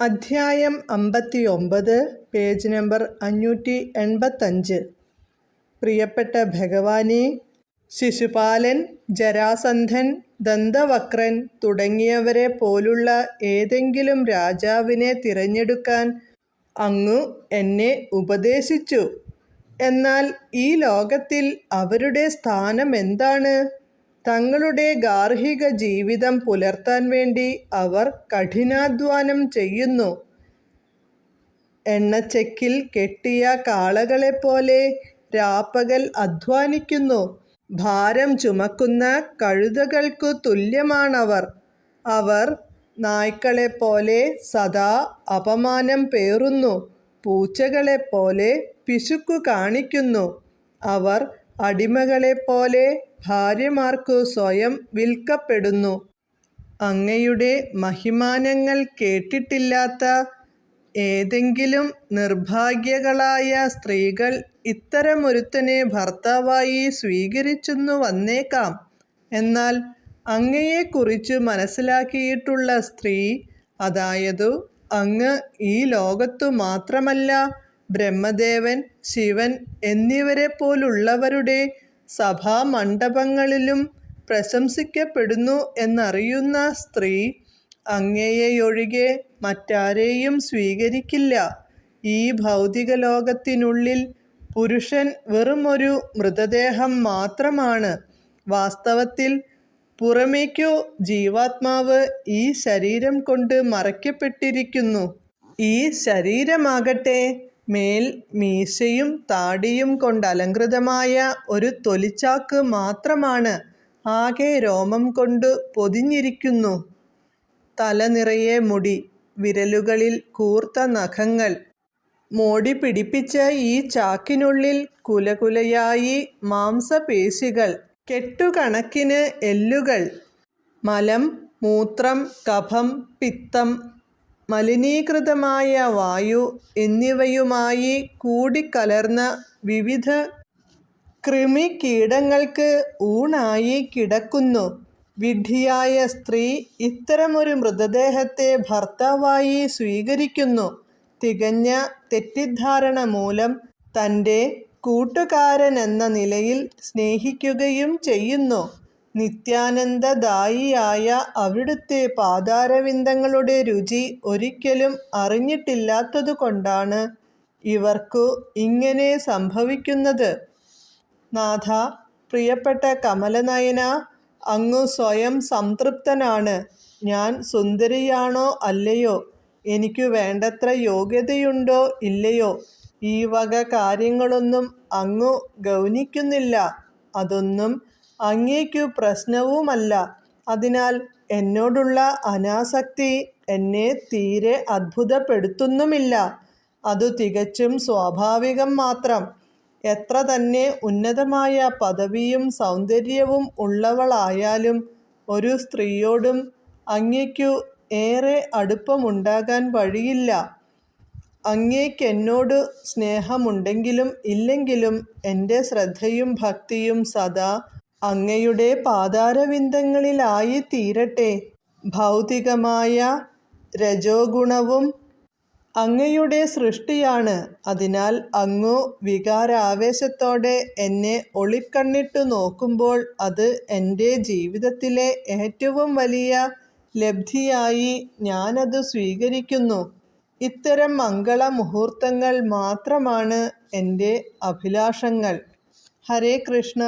അധ്യായം അമ്പത്തി ഒമ്പത് പേജ് നമ്പർ അഞ്ഞൂറ്റി എൺപത്തഞ്ച്. പ്രിയപ്പെട്ട ഭഗവാനെ ശിശുപാലൻ ജരാസന്ധൻ ദന്തവക്രൻ തുടങ്ങിയവരെ പോലുള്ള ഏതെങ്കിലും രാജാവിനെ തിരഞ്ഞെടുക്കാൻ അങ്ങു എന്നെ ഉപദേശിച്ചു. എന്നാൽ ഈ ലോകത്തിൽ അവരുടെ സ്ഥാനം എന്താണ്? തങ്ങളുടെ ഗാർഹിക ജീവിതം പുലർത്താൻ വേണ്ടി അവർ കഠിനാധ്വാനം ചെയ്യുന്നു. എണ്ണച്ചെക്കിൽ കെട്ടിയ കാളകളെപ്പോലെ രാപ്പകൽ അധ്വാനിക്കുന്നു. ഭാരം ചുമക്കുന്ന കഴുതകൾക്കു തുല്യമാണവർ. അവർ നായ്ക്കളെപ്പോലെ സദാ അപമാനം പേറുന്നു. പൂച്ചകളെപ്പോലെ പിശുക്കു കാണിക്കുന്നു. അവർ അടിമകളെപ്പോലെ ഭാര്യമാർക്കു സ്വയം വിൽക്കപ്പെടുന്നു. അങ്ങയുടെ മഹിമാനങ്ങൾ കേട്ടിട്ടില്ലാത്ത ഏതെങ്കിലും നിർഭാഗ്യകളായ സ്ത്രീകൾ ഇത്തരമൊരുത്തനെ ഭർത്താവായി സ്വീകരിച്ചെന്നു വന്നേക്കാം. എന്നാൽ അങ്ങയെക്കുറിച്ച് മനസ്സിലാക്കിയിട്ടുള്ള സ്ത്രീ അതായത് അങ്ങ് ഈ ലോകത്തു മാത്രമല്ല ബ്രഹ്മദേവൻ ശിവൻ എന്നിവരെ പോലുള്ളവരുടെ സഭാമണ്ഡപങ്ങളിലും പ്രശംസിക്കപ്പെടുന്നു എന്നറിയുന്ന സ്ത്രീ അങ്ങയെയൊഴികെ മറ്റാരെയും സ്വീകരിക്കില്ല. ഈ ഭൗതിക ലോകത്തിനുള്ളിൽ പുരുഷൻ വെറുമൊരു മൃതദേഹം മാത്രമാണ്. വാസ്തവത്തിൽ പുറമേക്കു ജീവാത്മാവ് ഈ ശരീരം കൊണ്ട് മറയ്ക്കപ്പെട്ടിരിക്കുന്നു. ഈ ശരീരമാകട്ടെ മേൽ മീശയും താടിയും കൊണ്ട് അലങ്കൃതമായ ഒരു തൊലിച്ചാക്ക് മാത്രമാണ് ആകെ രോമം കൊണ്ട് പൊതിഞ്ഞിരിക്കുന്നു. തല നിറയെ മുടി വിരലുകളിൽ കൂർത്ത നഖങ്ങൾ. മോടി പിടിപ്പിച്ച ഈ ചാക്കിനുള്ളിൽ കുലകുലയായി മാംസപേശികൾ. കെട്ടുകണക്കിന് എല്ലുകൾ. മലം മൂത്രം കഫം പിത്തം മലിനീകൃതമായ വായു എന്നിവയുമായി കൂടിക്കലർന്ന വിവിധ കൃമികീടങ്ങൾക്ക് ഊണായി കിടക്കുന്നു. വിഡ്ഢിയായ സ്ത്രീ ഇത്തരമൊരു മൃതദേഹത്തെ ഭർത്താവായി സ്വീകരിക്കുന്നു. തികഞ്ഞ തെറ്റിദ്ധാരണ മൂലം തന്റെ കൂട്ടുകാരനെന്ന നിലയിൽ സ്നേഹിക്കുകയും ചെയ്യുന്നു. നിത്യാനന്ദദായിയായ അവിടുത്തെ പാതാരവിന്ദങ്ങളുടെ രുചി ഒരിക്കലും അറിഞ്ഞിട്ടില്ലാത്തതുകൊണ്ടാണ് ഇവർക്കു ഇങ്ങനെ സംഭവിക്കുന്നത്. നാഥ പ്രിയപ്പെട്ട കമലനയന അങ്ങു സ്വയം സംതൃപ്തനാണ്. ഞാൻ സുന്ദരിയാണോ അല്ലയോ? എനിക്കു വേണ്ടത്ര യോഗ്യതയുണ്ടോ ഇല്ലയോ? ഈ വക കാര്യങ്ങളൊന്നും അങ്ങു ഗൗനിക്കുന്നില്ല. അതൊന്നും അങ്ങേക്കു പ്രശ്നവുമല്ല. അതിനാൽ എന്നോടുള്ള അനാസക്തി എന്നെ തീരെ അത്ഭുതപ്പെടുത്തുന്നുമില്ല. അതു തികച്ചും സ്വാഭാവികം മാത്രം. എത്ര തന്നെ ഉന്നതമായ പദവിയും സൗന്ദര്യവും ഉള്ളവളായാലും ഒരു സ്ത്രീയോടും അങ്ങയ്ക്കു ഏറെ അടുപ്പമുണ്ടാകാൻ വഴിയില്ല. അങ്ങേക്കെന്നോട് സ്നേഹമുണ്ടെങ്കിലും ഇല്ലെങ്കിലും എന്റെ ശ്രദ്ധയും ഭക്തിയും സദാ അങ്ങയുടെ പാതാരവിന്ദങ്ങളിലായി തീരട്ടെ ഭൗതികമായ രജോഗുണവും അങ്ങയുടെ സൃഷ്ടിയാണ്. അതിനാൽ അങ്ങു വികാരാവേശത്തോടെ എന്നെ ഒളിക്കണ്ണിട്ടു നോക്കുമ്പോൾ അത് എന്റെ ജീവിതത്തിലെ ഏറ്റവും വലിയ ലബ്ധിയായി ഞാനത് സ്വീകരിക്കുന്നു. ഇത്തരം മംഗള മുഹൂർത്തങ്ങൾ മാത്രമാണ് എന്റെ അഭിലാഷങ്ങൾ. ഹരേ കൃഷ്ണ.